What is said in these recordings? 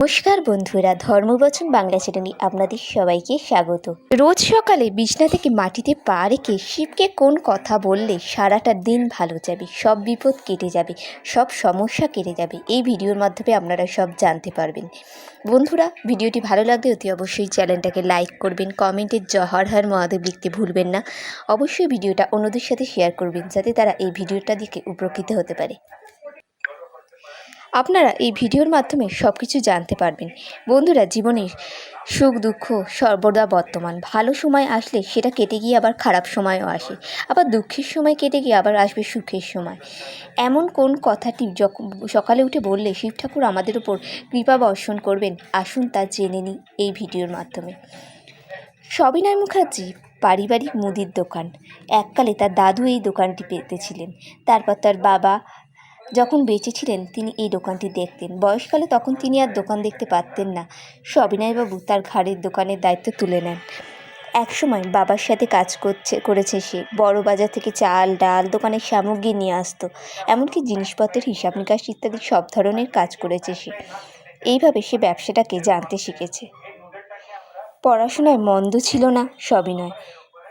নমস্কার বন্ধুরা, ধর্মবচন বাংলা চ্যানেলে আপনাদের সবাইকে স্বাগত। রোজ সকালে বিছনা থেকে মাটিতে পা রেখে শিবকে কোন কথা বললে সারাটা দিন ভালো যাবে, সব বিপদ কেটে যাবে, সব সমস্যা কেটে যাবে, এই ভিডিওর মাধ্যমে আপনারা সব জানতে পারবেন। বন্ধুরা, ভিডিওটি ভালো লাগলে অতি অবশ্যই চ্যানেলটাকে লাইক করবেন, কমেন্টে জহর হর মহাদেব লিখতে ভুলবেন না। অবশ্যই ভিডিওটা অন্যদের সাথে শেয়ার করবেন, যাতে তারা এই ভিডিওটা দেখে উপকৃত হতে পারে। আপনারা এই ভিডিওর মাধ্যমে সব কিছু জানতে পারবেন। বন্ধুরা, জীবনের সুখ, দুঃখ সর্বদা বর্তমান। ভালো সময় আসলে সেটা কেটে গিয়ে আবার খারাপ সময়ও আসে। আবার দুঃখের সময় কেটে গিয়ে আবার আসবে সুখের সময়। এমন কোন কথাটি সকালে উঠে বললে শিব ঠাকুর আমাদের উপর কৃপা বর্ষণ করবেন? আসুন তা জেনে নিই এই ভিডিওর মাধ্যমে। সবিনয় মুখার্জি, পারিবারিক মুদির দোকান। এককালে তার দাদু এই দোকানটি পেতেছিলেন। তারপর তার বাবা যখন বেঁচে ছিলেন, তিনি এই দোকানটি দেখতেন। বয়সকালে তখন তিনি আর দোকান দেখতে পারতেন না। সবিনয়বাবু তার ঘাড়ের দোকানের দায়িত্ব তুলে নেন। একসময় বাবার সাথে কাজ করছে, করেছে সে। বড় বাজার থেকে চাল, ডাল, দোকানের সামগ্রী নিয়ে আসতো। এমনকি জিনিসপত্রের হিসাব নিকাশ ইত্যাদি সব ধরনের কাজ করেছে সে। এইভাবে সে ব্যবসাটাকে জানতে শিখেছে। পড়াশোনায় মন্দ ছিল না সবিনয়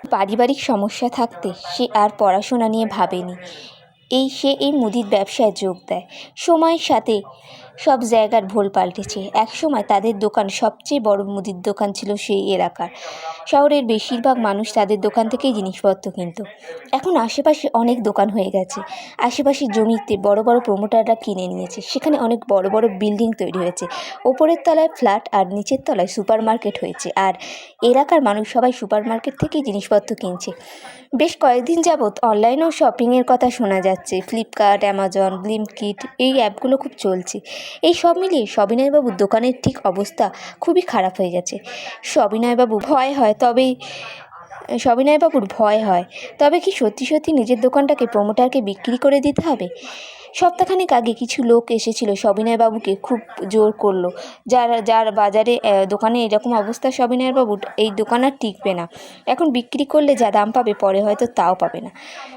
পারিবারিক সমস্যা থাকতে সে আর পড়াশোনা নিয়ে ভাবেনি। এই সে এই মুদির ব্যবসায় যোগ দেয়। সময়ের সাথে সব জায়গার ভোল পাল্টেছে। একসময় তাদের দোকান সবচেয়ে বড় মুদির দোকান ছিল সেই এলাকার। শহরের বেশিরভাগ মানুষ তাদের দোকান থেকেই জিনিসপত্র কিনত। এখন আশেপাশে অনেক দোকান হয়ে গেছে। আশেপাশে জমিতে বড় বড় প্রমোটাররা কিনে নিয়েছে। সেখানে অনেক বড় বড় বিল্ডিং তৈরি হয়েছে। ওপরের তলায় ফ্ল্যাট আর নিচের তলায় সুপার মার্কেট হয়েছে। আর এলাকার মানুষ সবাই সুপার মার্কেট থেকেই জিনিসপত্র কিনছে। বেশ কয়েকদিন যাবৎ অনলাইনেও শপিংয়ের কথা শোনা যাচ্ছে। ফ্লিপকার্ট অ্যামাজন ব্লিঙ্কিট এই অ্যাপগুলো খুব চলছে। এই সব মিলিয়ে সবিনয়বাবুর দোকানের ঠিক অবস্থা খুবই খারাপ হয়ে গেছে। সবিনয়বাবু ভয় হয়, তবেই, সবিনয়বাবুর ভয় হয়, তবে কি সত্যি সত্যি নিজের দোকানটাকে প্রমোটারকে বিক্রি করে দিতে হবে? সপ্তাহখানেক আগে কিছু লোক এসেছিল সবিনয়বাবুকে খুব জোর করল। যার যার বাজারে দোকানে এরকম অবস্থা সবিনয়বাবুর এই দোকান আর টিকবে না। এখন বিক্রি করলে যা দাম পাবে পরে হয়তো তাও পাবে না।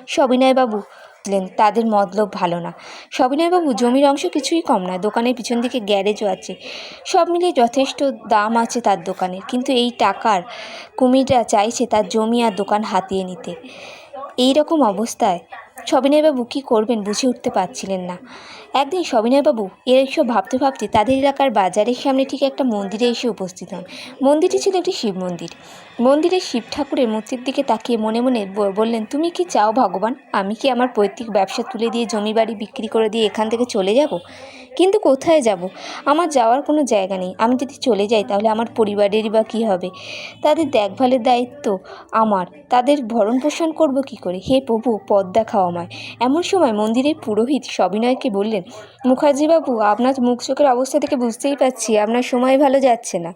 সবিনয়বাবু বুঝলেন তাদের মতলব ভালো না। সবিনয়বাবু জমির অংশ কিছুই কম না, দোকানের পিছন দিকে গ্যারেজও আছে। সব মিলিয়ে যথেষ্ট দাম আছে তার দোকানের কিন্তু এই টাকার কুমিররা চাইছে তার জমি আর দোকান হাতিয়ে নিতে। এই রকম অবস্থায় সবিনয়বাবু কী করবেন বুঝে উঠতে পারছিলেন না। একদিন সবিনয়বাবু এইসব ভাবতে ভাবতে তাদের এলাকার বাজারের সামনে ঠিক একটা মন্দিরে এসে উপস্থিত হন। মন্দিরটি ছিল একটি শিব মন্দির। মন্দিরের শিব ঠাকুরের মূর্তির দিকে তাকিয়ে মনে মনে বললেন, তুমি কি চাও ভগবান? আমি কি আমার পৈতৃক ব্যবসা তুলে দিয়ে জমি বাড়ি বিক্রি করে দিয়ে এখান থেকে চলে যাব? কিন্তু কোথায় যাব? আমার যাওয়ার কোনো জায়গা নেই। আমি যদি চলে যাই তাহলে আমার পরিবারেরই বা কী হবে? তাদের দেখভালের দায়িত্ব আমার। তাদের ভরণ পোষণ করব কী করে? হে প্রভু, পথ দেখাও আমায় এমন সময় মন্দিরের পুরোহিত সবিনয়কে বললেন, মুখার্জিবাবু, আপনার মুখ চোখের অবস্থা থেকে বুঝতেই পারছি, আপনার সময় ভালো যাচ্ছে না।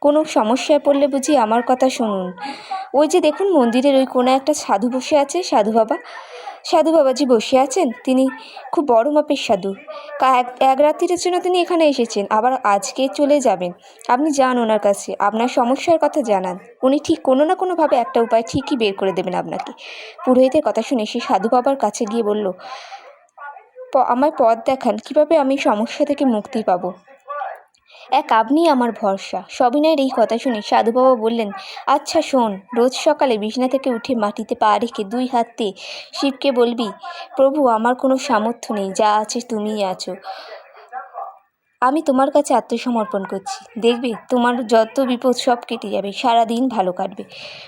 কোনো সমস্যায় পড়লে বুঝি আমার কথা শুনুন। ওই যে দেখুন মন্দিরের ওই কোনো একটা সাধু বসে আছে, সাধু বাবা। সাধু বাবাজি বসে আছেন? তিনি খুব বড় মাপের সাধু। এক এক রাত্রির জন্য তিনি এখানে এসেছেন, আবার আজকে চলে যাবেন। আপনি যান ওনার কাছে, আপনার সমস্যার কথা জানান। উনি ঠিক কোনো না কোনোভাবে একটা উপায় ঠিকই বের করে দেবেন আপনাকে। পুরোহিতের কথা শুনে সে সাধু বাবার কাছে গিয়ে বলল, "প- আমায় পথ দেখান, কীভাবে আমি সমস্যা থেকে মুক্তি পাবো? এক আপনি আমার ভরসা। সবিনয়ের এই কথা শুনে সাধু বাবা বললেন আচ্ছা শোন, রোজ সকালে বিছনা থেকে উঠে মাটিতে পা রেখে দুই হাতে শিবকে বলবি, প্রভু, আমার কোনো সামর্থ্য নেই, যা আছে তুমিই আছো। আমি তোমার কাছে আত্মসমর্পণ করছি। দেখবে, তোমার যত বিপদ সব কেটে যাবে সারা দিন ভালো কাটবে।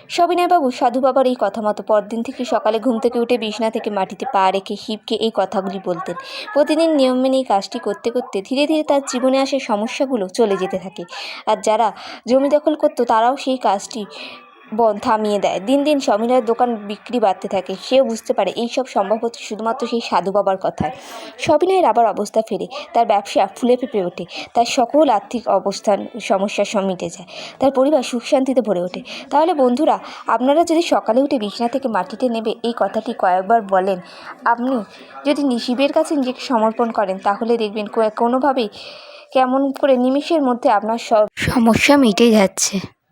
সবিনয়বাবু সাধু বাবার এই কথা মতো পরদিন থেকে সকালে ঘুম থেকে উঠে বিছনা থেকে মাটিতে পা রেখে শিবকে এই কথাগুলি বলতেন। প্রতিদিন নিয়ম মেনে এই কাজটি করতে করতে ধীরে ধীরে তার জীবনে আসে সমস্যাগুলো চলে যেতে থাকে। আর যারা জমি দখল করতো, তারাও সেই কাজটি বন থামিয়ে দেয়। দিন দিন সমিনার দোকান বিক্রি বাড়তে থাকে। সেও বুঝতে পারে এই সব সম্ভব হচ্ছে শুধুমাত্র সেই সাধু বাবার কথায়। সবিনয়ের আবার অবস্থা ফেরে। তার ব্যবসা ফুলে ফেঁপে ওঠে। তার সকল আর্থিক অবস্থান সমস্যার সব মিটে যায়। তার পরিবার সুখ শান্তিতে ভরে ওঠে। তাহলে বন্ধুরা, আপনারা যদি সকালে উঠে বিছনা থেকে মাটিতে নেবে এই কথাটি কয়েকবার বলেন। আপনি যদি নি- শিবের কাছে নিজেকে সমর্পণ করেন, তাহলে দেখবেন কোনোভাবেই কেমন করে নিমিষের মধ্যে আপনার সব সমস্যা মিটে যাচ্ছে।